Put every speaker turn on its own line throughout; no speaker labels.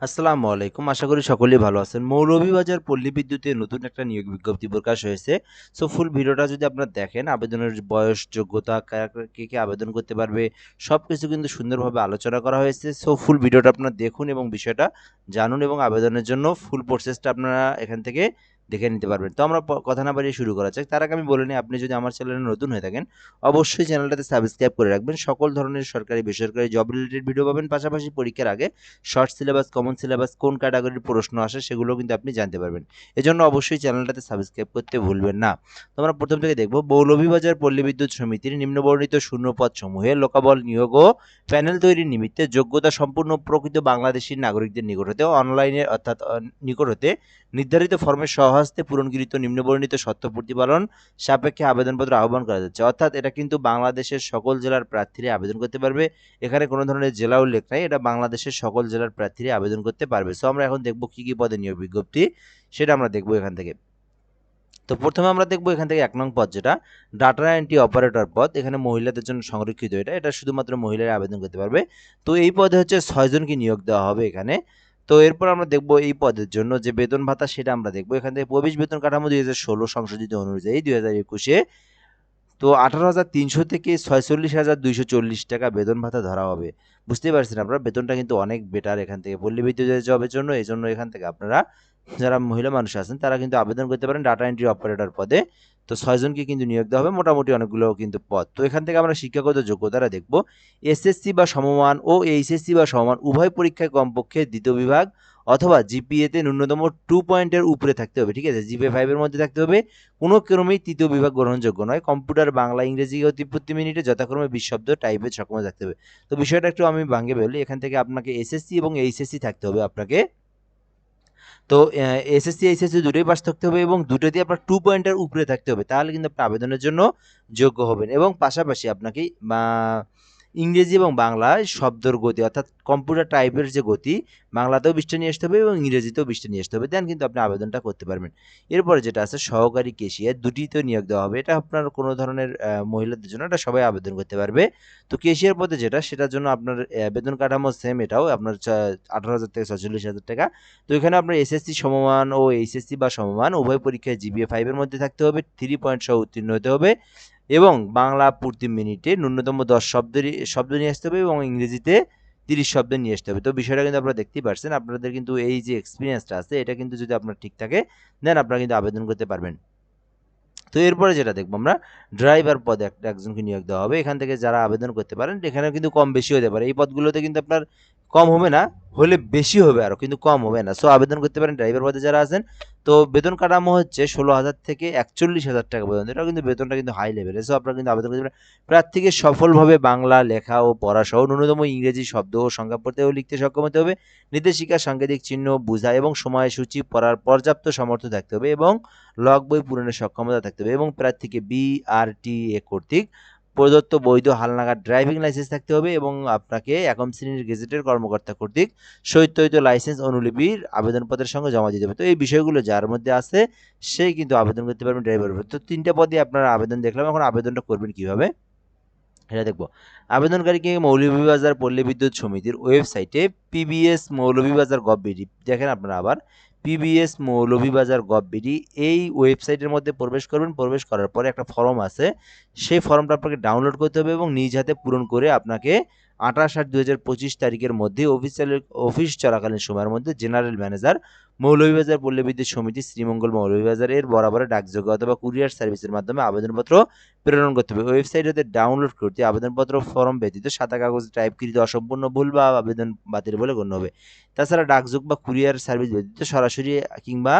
আসসালামু আলাইকুম। আশা করি সকলেই ভালো আছেন। মৌলভীবাজার পল্লী বিদ্যুতের নতুন একটা নিয়োগ বিজ্ঞপ্তি প্রকাশ হয়েছে। সো ফুল ভিডিওটা যদি আপনারা দেখেন, আবেদনের বয়স, যোগ্যতা কে কে আবেদন করতে পারবে সব কিছু কিন্তু সুন্দরভাবে আলোচনা করা হয়েছে। সো ফুল ভিডিওটা আপনারা দেখুন এবং বিষয়টা জানুন এবং আবেদনের জন্য ফুল প্রসেসটা আপনারা এখান থেকে দেখে নিতে পারবেন। তো আমরা কথা না বাড়িয়ে শুরু করা যাক। তার আগে আমি বলে নিই, আপনি যদি আমার চ্যানেলে নতুন হয়ে থাকেন, অবশ্যই চ্যানেলটাতে সাবস্ক্রাইব করে রাখবেন। সকল ধরনের সরকারি, বেসরকারি জব রিলেটেড ভিডিও পাবেন। পাশাপাশি পরীক্ষার আগে শর্ট সিলেবাস কমন সিলেবাস কোন ক্যাটাগরির প্রশ্ন আসে সেগুলো কিন্তু আপনি জানতে পারবেন। এজন্য অবশ্যই চ্যানেলটাতে সাবস্ক্রাইব করতে ভুলবেন না। তো আমরা প্রথম থেকে দেখব, মৌলভীবাজার পল্লী বিদ্যুৎ সমিতির নিম্নবর্ণিত শূন্যপদ সমূহে লোকাবল নিয়োগ ও প্যানেল তৈরির নিমিত্তে যোগ্যতা সম্পূর্ণ প্রকৃত বাংলাদেশী নাগরিকদের নিকট হতে অনলাইনে অর্থাৎ নিকট হতে নির্ধারিত ফর্মের সহস্তে পূরণকৃত নিম্নবর্ণিত সত্য প্রতিপালন সাপেক্ষে আবেদনপত্র আহ্বান করা যাচ্ছে। অর্থাৎ এটা কিন্তু বাংলাদেশের সকল জেলার প্রার্থীরা আবেদন করতে পারবে। এখানে কোনো ধরনের জেলা উল্লেখ নাই, এটা বাংলাদেশের সকল জেলার প্রার্থীরা আবেদন করতে পারবে। সো আমরা এখন দেখব কী কী পদে নিয়োগ বিজ্ঞপ্তি, সেটা আমরা দেখব এখান থেকে। তো প্রথমে আমরা দেখব এখান থেকে এক নং পদ যেটা, ডাটা এন্ট্রি অপারেটর পদ। এখানে মহিলাদের জন্য সংরক্ষিত এটা এটা শুধুমাত্র মহিলারা আবেদন করতে পারবে। তো এই পদে হচ্ছে ছয়জনকে নিয়োগ দেওয়া হবে এখানে। তো এরপর আমরা দেখব এই পদের জন্য যে বেতন ভাতা, সেটা আমরা দেখব। এখান থেকে প্রবেশ বেতন কাঠামো দুই হাজার ষোলো সংশোধিত অনুযায়ী দুই হাজার একুশে। তো আঠারো হাজার তিনশো থেকে ছয়চল্লিশ হাজার দুইশো চল্লিশ টাকা বেতন ভাতা ধরা হবে। বুঝতেই পারছেন আপনারা, বেতনটা কিন্তু অনেক বেটার এখান থেকে পল্লী জবের জন্য এই জন্য। এখান থেকে আপনারা, যারা মহিলা মানুষ আছেন, তারা কিন্তু আবেদন করতে পারেন ডাটা এন্ট্রি অপারেটর পদে। তো ছয়জনকে কিন্তু নিয়োগ দেওয়া হবে। মোটামুটি অনেকগুলো কিন্তু পদ। তো এখান থেকে আমরা শিক্ষাগত যোগ্যতারা দেখব। এসএসসি বা সমমান ও এইচএসসি বা সমমান উভয় পরীক্ষায় কমপক্ষে দ্বিতীয় বিভাগ অথবা জিপিএতে ন্যূনতম টু পয়েন্টের উপরে থাকতে হবে, ঠিক আছে? জিপিএ ফাইভের মধ্যে থাকতে হবে। কোনো ক্রমেই তৃতীয় বিভাগ গ্রহণযোগ্য নয়। কম্পিউটার, বাংলা, ইংরেজি অতি প্রতি মিনিটে যথাক্রমে বিশ শব্দ টাইপের সক্ষমতা থাকতে হবে। তো বিষয়টা একটু আমি ভাঙে বলি। এখান থেকে আপনাকে এসএসসি এবং এইচএসসি থাকতে হবে আপনাকে। তো এসএসসি এইচএসসি দুটোই পাস থাকতে হবে এবং দুটো দিয়ে আপনার টু পয়েন্টের উপরে থাকতে হবে। তাহলে কিন্তু আপনি আবেদনের জন্য যোগ্য হবেন। এবং পাশাপাশি আপনাকে ইংরেজি এবং বাংলায় শব্দর গতি, অর্থাৎ কম্পিউটার টাইপের যে গতি, বাংলাতেও বিশটা নিয়ে আসতে হবে এবং ইংরেজিতেও বিশটা নিয়ে আসতে হবে। দেন কিন্তু আপনি আবেদনটা করতে পারবেন। এরপরে যেটা আছে, সহকারী কেশিয়ার দুটিতে নিয়োগ দেওয়া হবে। এটা আপনার কোনো ধরনের মহিলাদের জন্য, এটা সবাই আবেদন করতে পারবে। তো কেশিয়ার পদে যেটা, সেটার জন্য আপনার বেতন কাঠামো সেম এটাও। আপনার আঠারো হাজার থেকে ছচল্লিশ হাজার টাকা। তো এখানে আপনার এসএসসি সমমান ও এইচএসসি বা সমমান উভয় পরীক্ষায় জিবিএ ফাইভের মধ্যে থাকতে হবে। থ্রি পয়েন্ট সহ উত্তীর্ণ হতে হবে। এবং বাংলা প্রতি মিনিটে ন্যূনতম দশ শব্দ শব্দ নিয়ে আসতে হবে এবং ইংরেজিতে তিরিশ শব্দ নিয়ে আসতে হবে। তো বিষয়টা কিন্তু আপনারা দেখতেই পারছেন। আপনাদের কিন্তু এই যে এক্সপিরিয়েন্সটা আছে, এটা কিন্তু যদি আপনার ঠিক থাকে দেন আপনারা কিন্তু আবেদন করতে পারবেন। তো এরপরে যেটা দেখব আমরা ড্রাইভার পদে একটা একজনকে নিয়োগ দেওয়া হবে। এখান থেকে যারা আবেদন করতে পারেন এখানে কিন্তু কম বেশি হতে পারে। এই পদগুলোতে কিন্তু আপনার কম হবে না, হলে বেশি হবে আরও কিন্তু কম হবে না। সো আবেদন করতে পারেন। ড্রাইভার পদে যারা আছেন তো বেতন কাঠামো হচ্ছে ষোলো হাজার থেকে একচল্লিশ হাজার টাকা পর্যন্ত। এটা কিন্তু বেতনটা কিন্তু হাই লেভেলে সো আপনারা কিন্তু আবেদন করতে প্রার্থীকে সফলভাবে বাংলা লেখা ও পড়া সহ ন্যূনতম ইংরেজি শব্দ ও সংখ্যা পড়তে ও লিখতে সক্ষম হতে হবে। নির্দেশিকা, সাংকেতিক চিহ্ন, বোঝা এবং সময়সূচি পড়ার পর্যাপ্ত সমর্থ থাকতে হবে এবং লগ বই পূরণের সক্ষমতা থাকতে হবে এবং প্রার্থীকে বিআরটিএ কর্তৃক প্রদত্ত বৈধ হালনাগাদ ড্রাইভিং লাইসেন্স থাকতে হবে এবং আপনাকে একম শ্রেণির গেজেটের কর্মকর্তা কর্তৃক সহিত লাইসেন্স অনুলিপির আবেদনপত্রের সঙ্গে জমা দিতে হবে। তো এই বিষয়গুলো যার মধ্যে আছে, সে কিন্তু আবেদন করতে পারবেন ড্রাইভার তো তিনটা পদে আপনারা আবেদন দেখলাম, এখন আবেদনটা করবেন কীভাবে? এটা দেখব। আবেদনকারীকে মৌলভীবাজার পল্লী বিদ্যুৎ সমিতির ওয়েবসাইটে পিবিএস মৌলভীবাজার গভ বিডি, দেখেন আপনারা আবার পিবিএস মৌলভীবাজার গভ বিডি, এই ওয়েবসাইটের মধ্যে প্রবেশ করবেন। প্রবেশ করার পরে একটা ফর্ম আছে, সেই ফর্মটা আপনাকে ডাউনলোড করতে হবে এবং নিজ হাতে পূরণ করে আপনাকে আঠাশ আট দু তারিখের মধ্যে অফিস চালু- অফিস চলাকালীন সময়ের মধ্যে জেনারেল ম্যানেজার মৌলভীবাজার পল্লী বিদ্যুৎ সমিতি শ্রীমঙ্গল মৌলভীবাজার এর বরাবরে ডাকযোগে অথবা কুরিয়ার সার্ভিসের মাধ্যমে আবেদনপত্র প্রেরণ করতে হবে। ওয়েবসাইট হতে ডাউনলোড করতে আবেদনপত্র ফর্ম ব্যতীত সাদা কাগজ টাইপকৃত অসম্পূর্ণ ভুল বা আবেদন বাতিল বলে গণ্য হবে। তাছাড়া ডাকযোগ বা কুরিয়ার সার্ভিস ব্যতীত সরাসরি কিংবা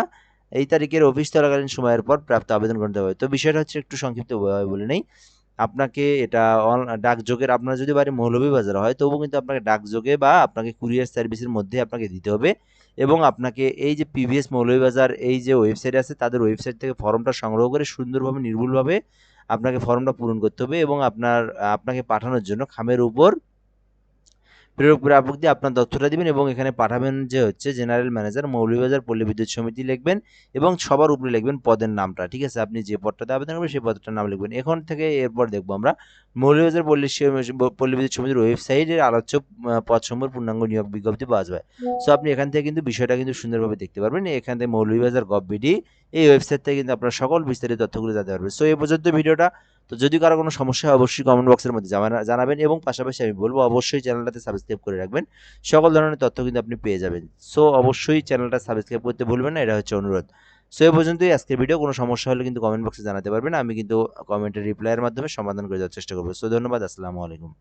এই তারিখের অফিস চলাকালীন সময়ের পর প্রাপ্ত আবেদন করতে হবে। তো বিষয়টা হচ্ছে একটু সংক্ষিপ্ত বলে নেই। আপনাকে এটা ডাকযোগের আপনার যদি বাড়ি মৌলভীবাজার হয়, তবু কিন্তু আপনাকে ডাকযোগে বা আপনাকে কুরিয়ার সার্ভিসের মধ্যে আপনাকে দিতে হবে এবং আপনাকে এই যে পিভিএস মৌলভীবাজার, এই যে ওয়েবসাইট আছে, তাদের ওয়েবসাইট থেকে ফর্মটা সংগ্রহ করে সুন্দরভাবে, নির্ভুলভাবে আপনাকে ফর্মটা পূরণ করতে হবে এবং আপনার, আপনাকে পাঠানোর জন্য খামের উপর প্রেরক প্রাপক দিয়ে আপনার তথ্যটা দিবেন এবং এখানে পাঠাবেন যে হচ্ছে জেনারেল ম্যানেজার, মৌলভীবাজার পল্লী বিদ্যুৎ সমিতি লিখবেন এবং সবার উপরে লিখবেন পদের নামটা, ঠিক আছে? আপনি যে পদটাতে আবেদন করবেন সেই পদটার নাম লিখবেন। এখন থেকে এরপর দেখব আমরা মৌলভীবাজার পল্লী পল্লী বিদ্যুৎ সমিতির ওয়েবসাইটের আলোচ্য পদসমূহ পূর্ণাঙ্গ নিয়োগ বিজ্ঞপ্তি পাওয়া যাবে। সো আপনি এখান থেকে কিন্তু বিষয়টা কিন্তু সুন্দরভাবে দেখতে পারবেন। এখান থেকে মৌলভীবাজার গভ বিডি এই ওয়েবসাইট থেকে কিন্তু আপনার সকল বিস্তারিত তথ্যগুলো জানতে পারবেন। সো এই পর্যন্ত ভিডিওটা তো যদি কারও কোনো সমস্যা হয়, অবশ্যই কমেন্ট বক্সের মধ্যে জানা- জানাবেন এবং পাশাপাশি আমি বলব, অবশ্যই চ্যানেলটাতে সাবস্ক্রাইব করে রাখবেন। সকল ধরনের তথ্য কিন্তু আপনি পেয়ে যাবেন। সো অবশ্যই চ্যানেলটা সাবস্ক্রাইব করতে ভুলবেন না, এটা হচ্ছে অনুরোধ। সো এ পর্যন্তই আজকের ভিডিও কোনো সমস্যা হলে কিন্তু কমেন্ট বক্সে জানাতে পারবেন। আমি কিন্তু কমেন্টের রিপ্লাইয়ের মাধ্যমে সমাধান করে দেওয়ার চেষ্টা করব। সো ধন্যবাদ। আসসালামু আলাইকুম।